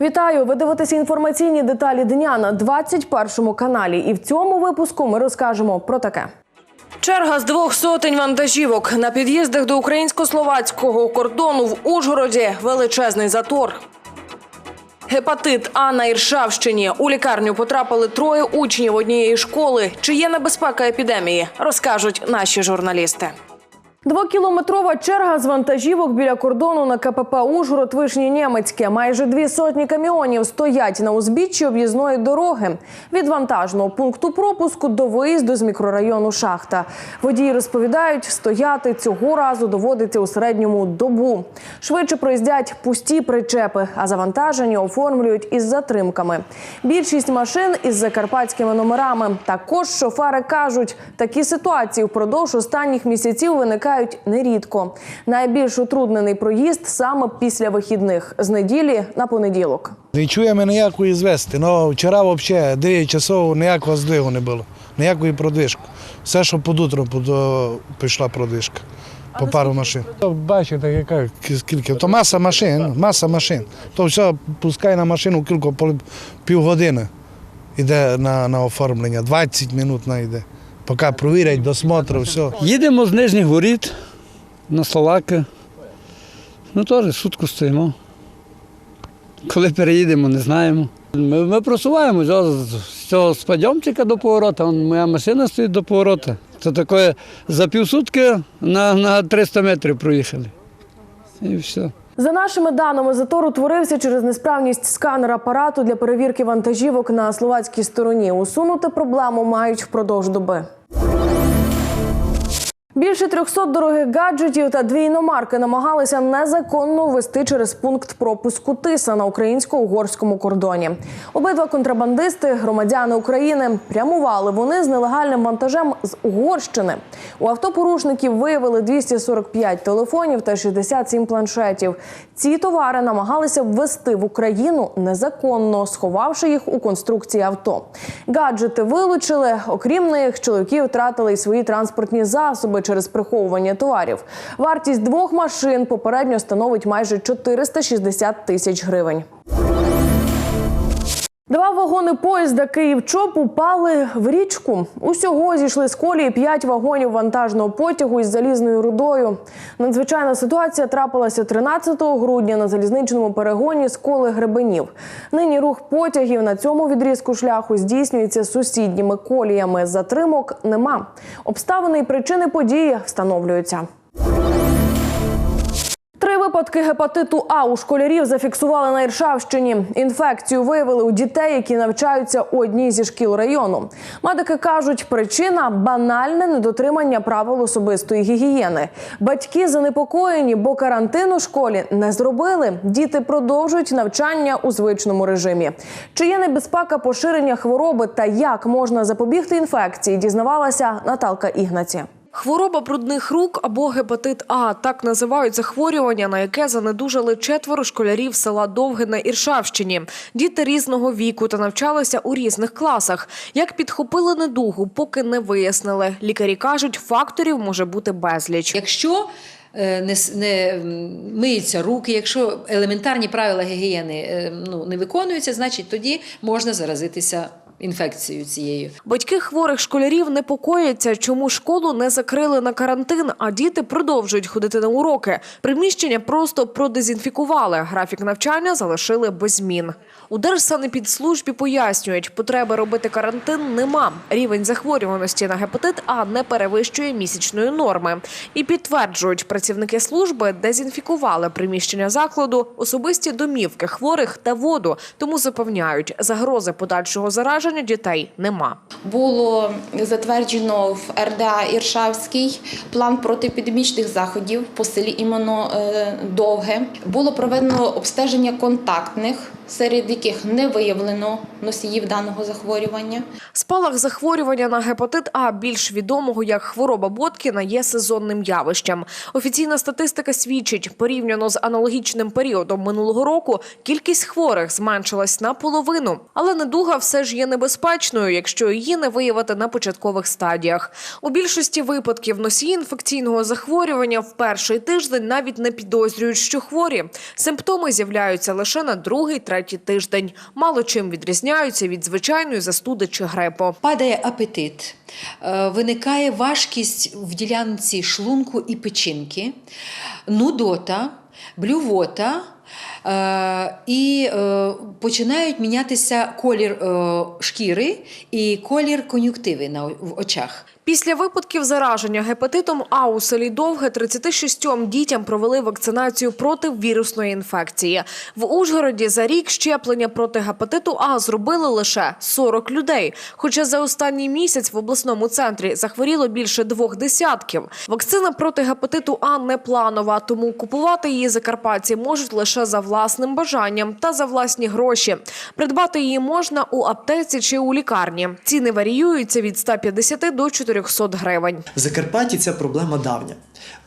Вітаю! Ви дивитеся інформаційні деталі дня на 21 каналі. І в цьому випуску ми розкажемо про таке. Черга з двох сотень вантажівок на під'їздах до українсько-словацького кордону в Ужгороді величезний затор. Гепатит А на Іршавщині. У лікарню потрапили троє учнів однієї школи. Чи є небезпека епідемії? Розкажуть наші журналісти. Двокілометрова черга з вантажівок біля кордону на КПП Ужгород Вишні Нємецьке. Майже дві сотні каміонів стоять на узбіччі об'їзної дороги від вантажного пункту пропуску до виїзду з мікрорайону Шахта. Водії розповідають, стояти цього разу доводиться у середньому добу. Швидше проїздять пусті причепи, а завантажені оформлюють із затримками. Більшість машин із закарпатськими номерами. Також шофери кажуть, такі ситуації впродовж останніх місяців виникають нерідко. Найбільш утруднений проїзд саме після вихідних з неділі на понеділок. Не чуємо ніякої звести. Ну, вчора взагалі 9 часов ніякого здвигу не було, ніякої продвижки. Все, що під утром пішла продвижка. По пару машин. Бачите, яка скільки. То маса машин, маса машин. То все пускай на машину кілька пол- півгодини йде на, на оформлення, 20 минут йде. Поки провірять, досмотру, все. Їдемо з нижніх воріт на Словаки. Ну теж сутку стоїмо. Коли переїдемо, не знаємо. Ми, ми просуваємося з цього з підйомчика до поворота. Вон моя машина стоїть до поворота. Це таке за півсутки на, на 300 метрів проїхали. І все. За нашими даними, затор утворився через несправність сканера апарату для перевірки вантажівок на словацькій стороні. Усунути проблему мають впродовж доби. Більше 300 дорогих гаджетів та дві іномарки намагалися незаконно ввести через пункт пропуску Тиса на українсько-угорському кордоні. Обидва контрабандисти, громадяни України, прямували вони з нелегальним вантажем з Угорщини. У автопорушників виявили 245 телефонів та 67 планшетів. Ці товари намагалися ввести в Україну незаконно, сховавши їх у конструкції авто. Гаджети вилучили. Окрім них, чоловіки втратили й свої транспортні засоби через приховування товарів. Вартість двох машин попередньо становить майже 460 тисяч гривень. Два вагони поїзда Київ-Чоп упали в річку. Усього зійшли з колії п'ять вагонів вантажного потягу із залізною рудою. Надзвичайна ситуація трапилася 13 грудня на залізничному перегоні з коли гребенів. Нині рух потягів на цьому відрізку шляху здійснюється сусідніми коліями. Затримок нема. Обставини і причини події встановлюються. Три випадки гепатиту А у школярів зафіксували на Іршавщині. Інфекцію виявили у дітей, які навчаються у одній зі шкіл району. Медики кажуть, причина банальне недотримання правил особистої гігієни. Батьки занепокоєні, бо карантин у школі не зробили. Діти продовжують навчання у звичному режимі. Чи є небезпека поширення хвороби та як можна запобігти інфекції? Дізнавалася Наталка Ігнаці. Хвороба брудних рук або гепатит А так називають захворювання, на яке занедужали четверо школярів села Довге на Іршавщині. Діти різного віку та навчалися у різних класах. Як підхопили недугу, поки не вияснили. Лікарі кажуть, факторів може бути безліч. Якщо е, не, не миються руки, якщо елементарні правила гігієни е, ну, не виконуються, значить тоді можна заразитися інфекцією цією. Батьки хворих школярів непокояться, чому школу не закрили на карантин, а діти продовжують ходити на уроки. Приміщення просто продезінфікували. Графік навчання залишили без змін. У Держсанепідслужбі пояснюють, потреби робити карантин нема. Рівень захворюваності на гепатит А не перевищує місячної норми. І підтверджують, працівники служби дезінфікували приміщення закладу, особисті домівки хворих та воду. Тому запевняють, загрози подальшого зараження дітей нема. Було затверджено в РДА Іршавський план протипідемічних заходів по селі іменно е, Довге. Було проведено обстеження контактних, серед яких не виявлено носіїв даного захворювання. Спалах захворювання на гепатит А, більш відомого як хвороба Боткіна, є сезонним явищем. Офіційна статистика свідчить, порівняно з аналогічним періодом минулого року, кількість хворих зменшилась наполовину. Але недуга все ж є небезпечною, якщо її не виявити на початкових стадіях. У більшості випадків носії інфекційного захворювання в перший тиждень навіть не підозрюють, що хворі. Симптоми з'являються лише на другий, третій третій тиждень. Мало чим відрізняються від звичайної застуди чи грипу. Падає апетит, е, виникає важкість в ділянці шлунку і печінки, нудота, блювота. Е, І е, починають мінятися колір е, шкіри і колір кон'юктиви на очах. Після випадків зараження гепатитом А у селі Довге 36 дітям провели вакцинацію проти вірусної інфекції. В Ужгороді за рік щеплення проти гепатиту А зробили лише 40 людей. Хоча за останній місяць в обласному центрі захворіло більше двох десятків. Вакцина проти гепатиту А не планова, тому купувати її закарпатці можуть лише за власним бажанням та за власні гроші. Придбати її можна у аптеці чи у лікарні. Ціни варіюються від 150 до 400 гривень. В Закарпатті ця проблема давня.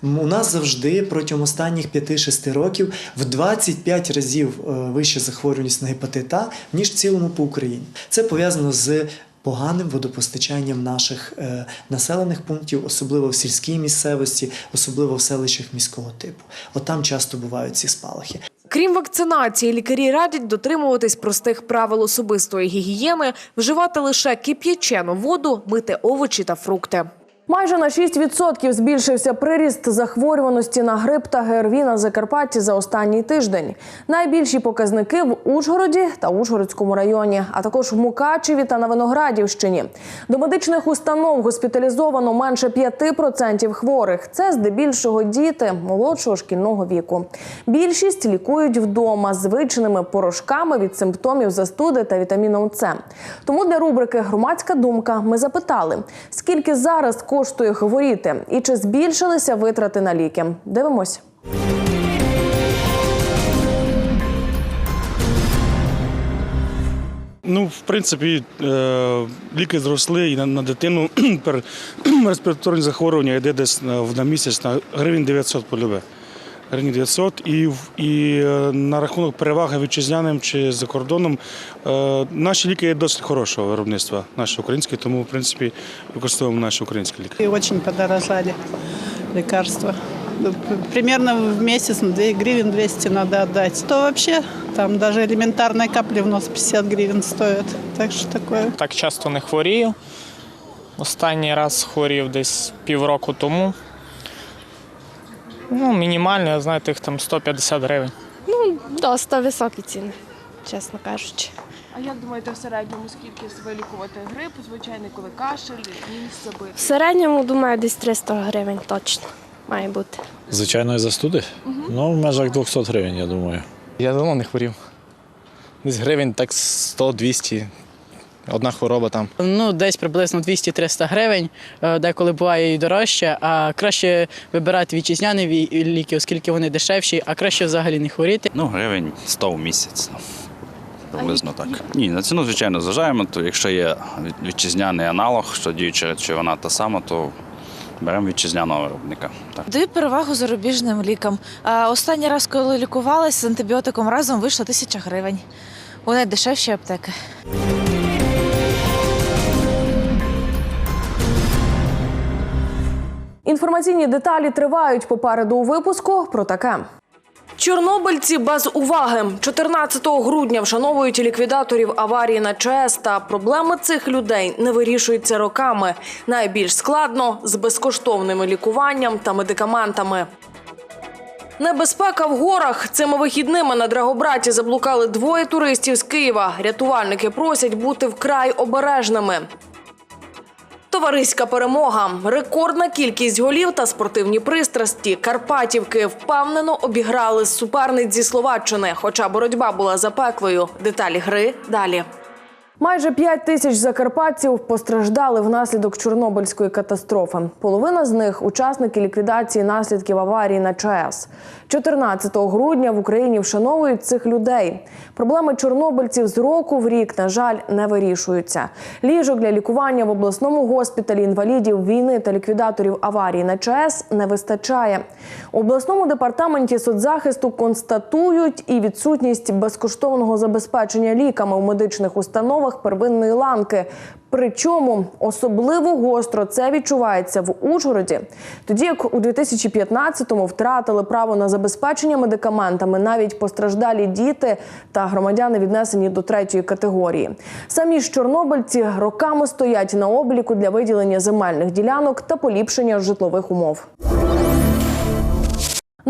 У нас завжди протягом останніх 5-6 років в 25 разів е, вища захворюваність на гепатит А, ніж в цілому по Україні. Це пов'язано з поганим водопостачанням наших е, населених пунктів, особливо в сільській місцевості, особливо в селищах міського типу. От там часто бувають ці спалахи. Крім вакцинації, лікарі радять дотримуватись простих правил особистої гігієни, вживати лише кип'ячену воду, мити овочі та фрукти. Майже на 6% збільшився приріст захворюваності на грип та ГРВІ на Закарпатті за останній тиждень. Найбільші показники в Ужгороді та Ужгородському районі, а також в Мукачеві та на Виноградівщині. До медичних установ госпіталізовано менше 5% хворих. Це здебільшого діти молодшого шкільного віку. Більшість лікують вдома звичними порошками від симптомів застуди та вітаміном С. Тому для рубрики Громадська думка ми запитали, скільки зараз коштує хворіти і чи збільшилися витрати на ліки. Дивимось. Ну, в принципі, е, ліки зросли і на, дитину респіраторні захворювання йде десь на місяць на гривень 900 полюбе. Гривень 900. І, і е, на рахунок переваги вітчизняним чи за кордоном е, наші ліки є досить хорошого виробництва, наші українські, тому в принципі використовуємо наші українські ліки. И очень подорожали лекарства. Ну, Примерно в месяц на 2 гривен 200 надо отдать. То вообще там даже элементарные капли в нос 50 гривен стоят. Так что такое. Так часто не хворію. Останній раз хворів десь півроку тому. Ну, мінімально, я знаю, тих там 150 гривень. Ну, Досить високі ціни, чесно кажучи. А як думаєте, в середньому скільки вилікувати грип, звичайний коли кашель, ніс, зуби? В середньому, думаю, десь 300 гривень точно має бути. Звичайної застуди? Ну, в межах 200 гривень, я думаю. Я давно не хворів. Десь гривень так 100-200. Одна хвороба там. Ну, десь приблизно 200-300 гривень, е, деколи буває і дорожче, а краще вибирати вітчизняні ліки, оскільки вони дешевші, а краще взагалі не хворіти. Ну, гривень 100 в місяць. ну, Приблизно так. Ні, на ціну, звичайно, зважаємо, то якщо є вітчизняний аналог, що діюча речовина та сама, то беремо вітчизняного виробника. Так. Даю перевагу зарубіжним лікам. А останній раз, коли лікувалась з антибіотиком разом, вийшло тисяча гривень. Вони дешевші аптеки. Інформаційні деталі тривають попереду у випуску про таке. Чорнобильці без уваги 14 грудня вшановують ліквідаторів аварії на ЧАЕС. Та проблеми цих людей не вирішуються роками. Найбільш складно з безкоштовним лікуванням та медикаментами. Небезпека в горах цими вихідними на Драгобраті заблукали двоє туристів з Києва. Рятувальники просять бути вкрай обережними. Товариська перемога, рекордна кількість голів та спортивні пристрасті. Карпатівки впевнено обіграли суперниць зі Словаччини. Хоча боротьба була запеклою. Деталі гри далі. Майже 5 тисяч закарпатців постраждали внаслідок Чорнобильської катастрофи. Половина з них учасники ліквідації наслідків аварії на ЧАЕС. 14 грудня в Україні вшановують цих людей. Проблеми чорнобильців з року в рік, на жаль, не вирішуються. Ліжок для лікування в обласному госпіталі інвалідів війни та ліквідаторів аварії на ЧАЕС не вистачає. У обласному департаменті соцзахисту констатують і відсутність безкоштовного забезпечення ліками у медичних установах умовах первинної ланки. Причому особливо гостро це відчувається в Ужгороді, тоді як у 2015-му втратили право на забезпечення медикаментами навіть постраждалі діти та громадяни, віднесені до третьої категорії. Самі ж чорнобильці роками стоять на обліку для виділення земельних ділянок та поліпшення житлових умов.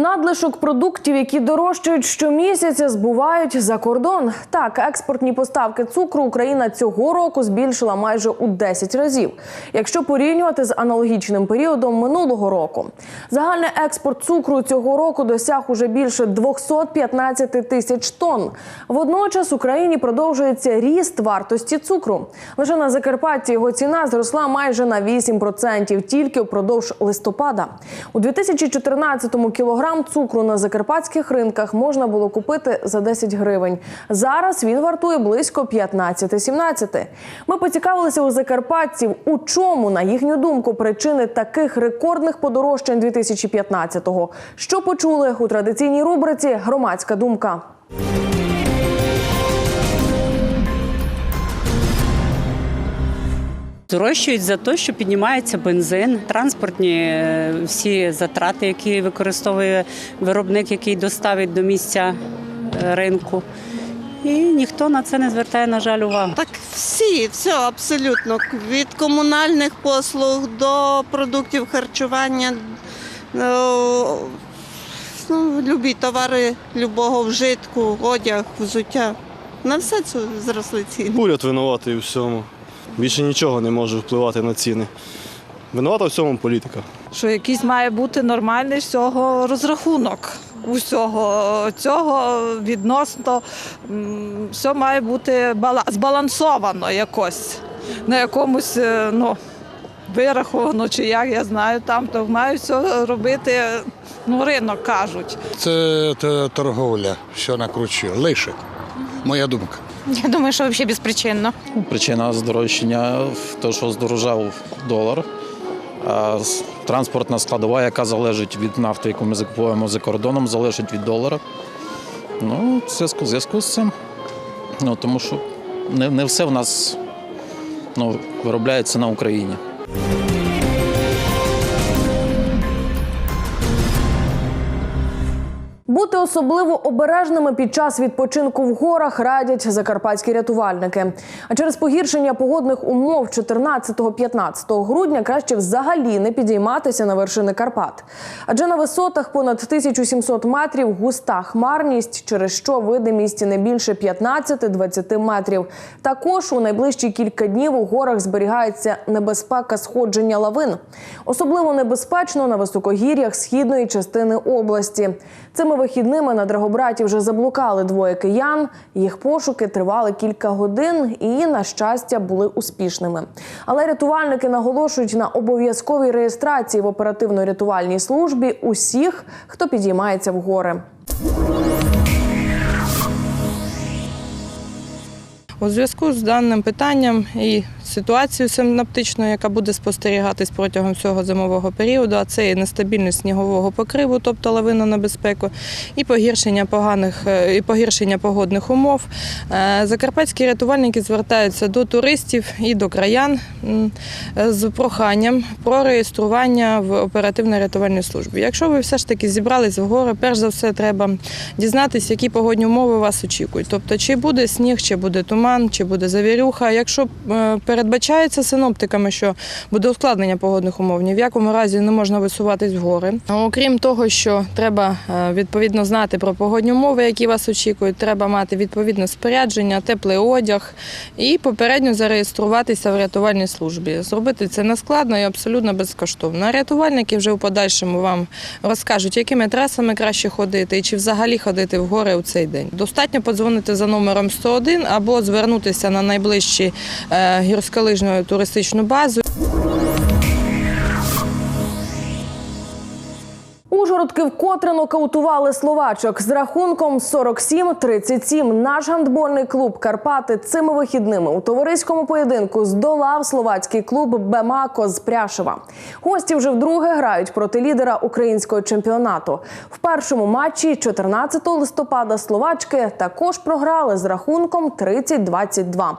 Надлишок продуктів, які дорожчають щомісяця, збувають за кордон. Так, експортні поставки цукру Україна цього року збільшила майже у 10 разів, якщо порівнювати з аналогічним періодом минулого року. Загальний експорт цукру цього року досяг уже більше 215 тисяч тонн. Водночас Україні продовжується ріст вартості цукру. Лише на Закарпатті його ціна зросла майже на 8% тільки впродовж листопада. У 2014-му кілограм цукру на закарпатських ринках можна було купити за 10 гривень. Зараз він вартує близько 15-17. Ми поцікавилися у закарпатців, у чому, на їхню думку, причини таких рекордних подорожчань 2015-го. Що почули у традиційній рубриці Громадська думка. Дорожчають за те, що піднімається бензин, транспортні е, всі затрати, які використовує виробник, який доставить до місця е, ринку. І ніхто на це не звертає, на жаль, увагу. Так всі, все абсолютно. Від комунальних послуг до продуктів харчування, ну, ну, любі товари любого вжитку, одяг, взуття. На все це зросли ціни. Уряд винуватий у всьому. Більше нічого не може впливати на ціни. Винувата в всьому політика. що якийсь має бути нормальний всього розрахунок. Усього цього відносно все має бути збалансовано якось на якомусь е, ну, вираховано, чи як я знаю, там то має все робити ну, ринок кажуть. Це, це торговля, що накручує. Лише. Моя думка. Я думаю, що взагалі безпричинно. Причина здорожчання те, що здорожав долар. Транспортна складова, яка залежить від нафти, яку ми закуповуємо за кордоном, залежить від долара. Ну, в зв'язку з цим. Ну, тому що не, не все в нас ну, виробляється на Україні. Бути особливо обережними під час відпочинку в горах радять закарпатські рятувальники. А через погіршення погодних умов 14-15 грудня краще взагалі не підійматися на вершини Карпат. Адже на висотах понад 1700 метрів густа хмарність, через що видимість не більше 15-20 метрів. Також у найближчі кілька днів у горах зберігається небезпека сходження лавин. Особливо небезпечно на високогір'ях східної частини області. Цими вихідними на Драгобраті вже заблукали двоє киян. Їх пошуки тривали кілька годин і, на щастя, були успішними. Але рятувальники наголошують на обов'язковій реєстрації в оперативно-рятувальній службі усіх, хто підіймається в гори. У зв'язку з даним питанням і ситуацією синаптичною, яка буде спостерігатись протягом всього зимового періоду, а це і нестабільність снігового покриву, тобто лавинну небезпеку, і погіршення поганих е, і погіршення погодних умов. е, Закарпатські рятувальники звертаються до туристів і до краян з проханням про реєстрування в оперативно-рятувальній службі. Якщо ви все ж таки зібрались в гори, перш за все треба дізнатися, які погодні умови вас очікують. Тобто, чи буде сніг, чи буде туман, чи буде завірюха. Якщо е, передбачається синоптиками, що буде ускладнення погодних умов, ні в якому разі не можна висуватись в гори. Окрім того, що треба е, відповідно знати про погодні умови, які вас очікують, треба мати відповідне спорядження, теплий одяг і попередньо зареєструватися в рятувальній службі. Зробити це нескладно і абсолютно безкоштовно. Рятувальники вже у подальшому вам розкажуть, якими трасами краще ходити і чи взагалі ходити в гори у цей день. Достатньо подзвонити за номером 101 або звернутися на найближчі е, гірськолижну туристичну базу. Ужгород вкотре нокаутували словачок з рахунком 47-37. Наш гандбольний клуб Карпати цими вихідними у товариському поєдинку здолав словацький клуб Бемако з Пряшева. Гості вже вдруге грають проти лідера українського чемпіонату. В першому матчі 14 листопада словачки також програли з рахунком 30-22.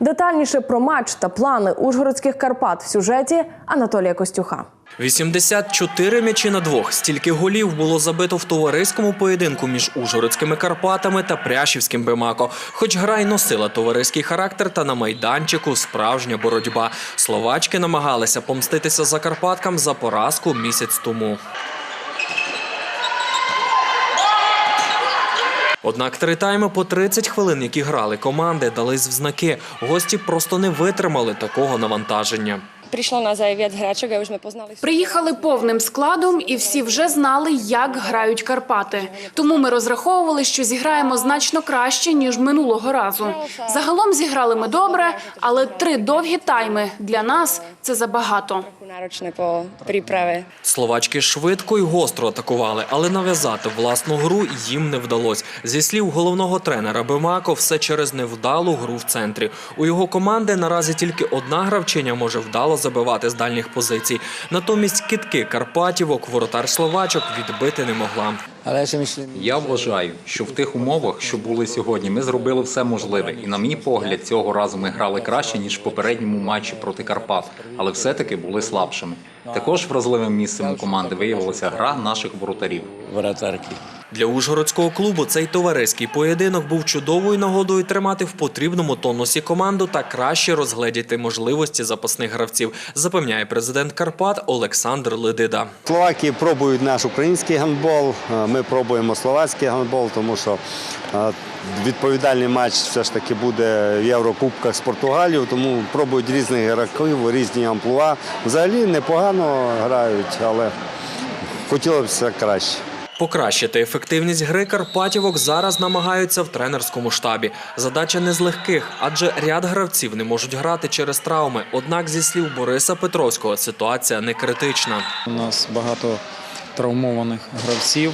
Детальніше про матч та плани ужгородських Карпат в сюжеті Анатолія Костюха. 84 м'ячі на двох. Стільки голів було забито в товариському поєдинку між Ужгородськими Карпатами та Пряшівським Бемако. Хоч гра й носила товариський характер, та на майданчику справжня боротьба. Словачки намагалися помститися Закарпаткам за поразку місяць тому. Однак три тайми по 30 хвилин, які грали команди, дались в знаки. Гості просто не витримали такого навантаження. Прийшло на viac грачок, a вже ми познали. Приїхали повним складом, і всі вже знали, як грають Карпати. Тому ми розраховували, що зіграємо значно краще ніж минулого разу. Загалом зіграли ми добре, але три довгі тайми для нас це забагато. Náročné по приправи. Словачки швидко й гостро атакували, але нав'язати власну гру їм не вдалося. Зі слів головного тренера Бемако, все через невдалу гру в центрі. У його команди наразі тільки одна гравчиня може вдало забивати з дальніх позицій. Натомість китки Карпатівок воротар словачок відбити не могла. Я вважаю, що в тих умовах, що були сьогодні, ми зробили все можливе. І на мій погляд, цього разу ми грали краще ніж в попередньому матчі проти Карпат, але все-таки були слабшими. Також вразливим місцем у команди виявилася гра наших воротарів. Для ужгородського клубу цей товариський поєдинок був чудовою нагодою тримати в потрібному тонусі команду та краще розгледіти можливості запасних гравців, запевняє президент Карпат Олександр Ледида. Словаки пробують наш український гандбол, е, ми пробуємо словацький гандбол, тому що е, відповідальний матч все ж таки буде в Єврокубках з Португалією, тому пробують різних гравців, різні амплуа. Взагалі непогано грають, але хотілося б краще. Покращити ефективність гри Карпатівок зараз намагаються в тренерському штабі. Задача не з легких, адже ряд гравців не можуть грати через травми. Однак, зі слів Бориса Петровського, ситуація не критична. У нас багато травмованих гравців.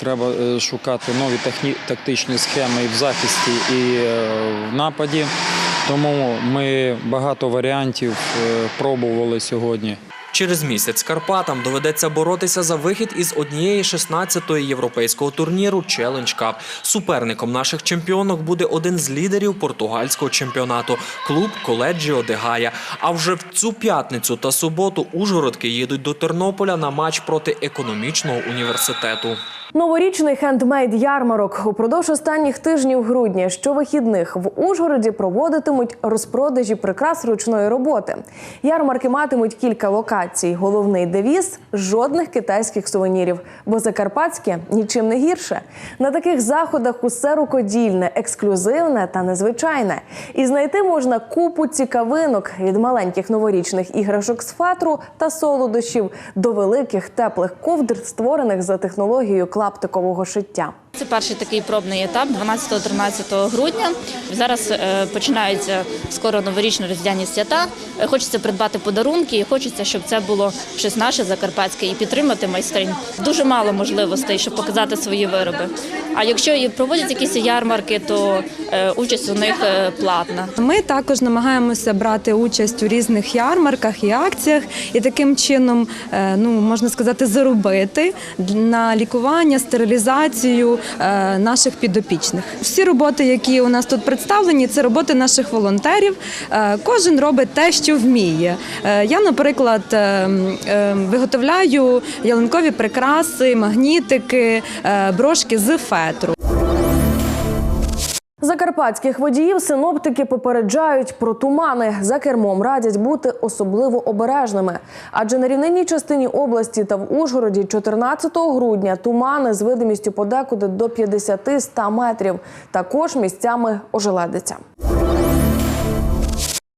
Треба е, шукати нові тактичні схеми і в захисті, і е, в нападі. Тому ми багато варіантів е, пробували сьогодні. Через місяць Карпатам доведеться боротися за вихід із однієї 16-ї європейського турніру Challenge Cup. Суперником наших чемпіонок буде один з лідерів португальського чемпіонату клуб Коледжіо де Гая. А вже в цю п'ятницю та суботу Ужгородки їдуть до Тернополя на матч проти економічного університету. Новорічний хендмейд ярмарок упродовж останніх тижнів грудня щовихідних в Ужгороді проводитимуть розпродажі прикрас ручної роботи. Ярмарки матимуть кілька локацій. Головний девіз жодних китайських сувенірів, бо закарпатське нічим не гірше. На таких заходах усе рукодільне, ексклюзивне та незвичайне. І знайти можна купу цікавинок від маленьких новорічних іграшок з фатру та солодощів до великих теплих ковдр, створених за технологією клаптикового шиття. Це перший такий пробний етап 12-13 грудня. Зараз е, починаються скоро новорічно-різдвяні свята. Е, Хочеться придбати подарунки, і хочеться, щоб це було щось наше закарпатське і підтримати майстринь. Дуже мало можливостей, щоб показати свої вироби. А якщо і проводять якісь ярмарки, то е, участь у них платна. Ми також намагаємося брати участь у різних ярмарках і акціях, і таким чином, ну можна сказати, заробити на лікування, стерилізацію наших підопічних. Всі роботи, які у нас тут представлені, це роботи наших волонтерів. Е, Кожен робить те, що вміє. Е, Я, наприклад, е, е, виготовляю ялинкові прикраси, магнітики, е, брошки з фетру. Закарпатських водіїв синоптики попереджають про тумани. За кермом радять бути особливо обережними. Адже на рівнинній частині області та в Ужгороді 14 грудня тумани з видимістю подекуди до 50-100 метрів. Також місцями ожеледиться.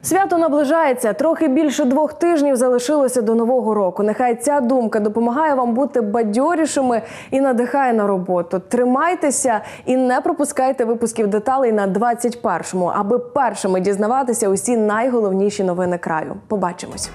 Свято наближається. Трохи більше двох тижнів залишилося до нового року. Нехай ця думка допомагає вам бути бадьорішими і надихає на роботу. Тримайтеся і не пропускайте випусків деталей на 21-му, аби першими дізнаватися усі найголовніші новини краю. Побачимось.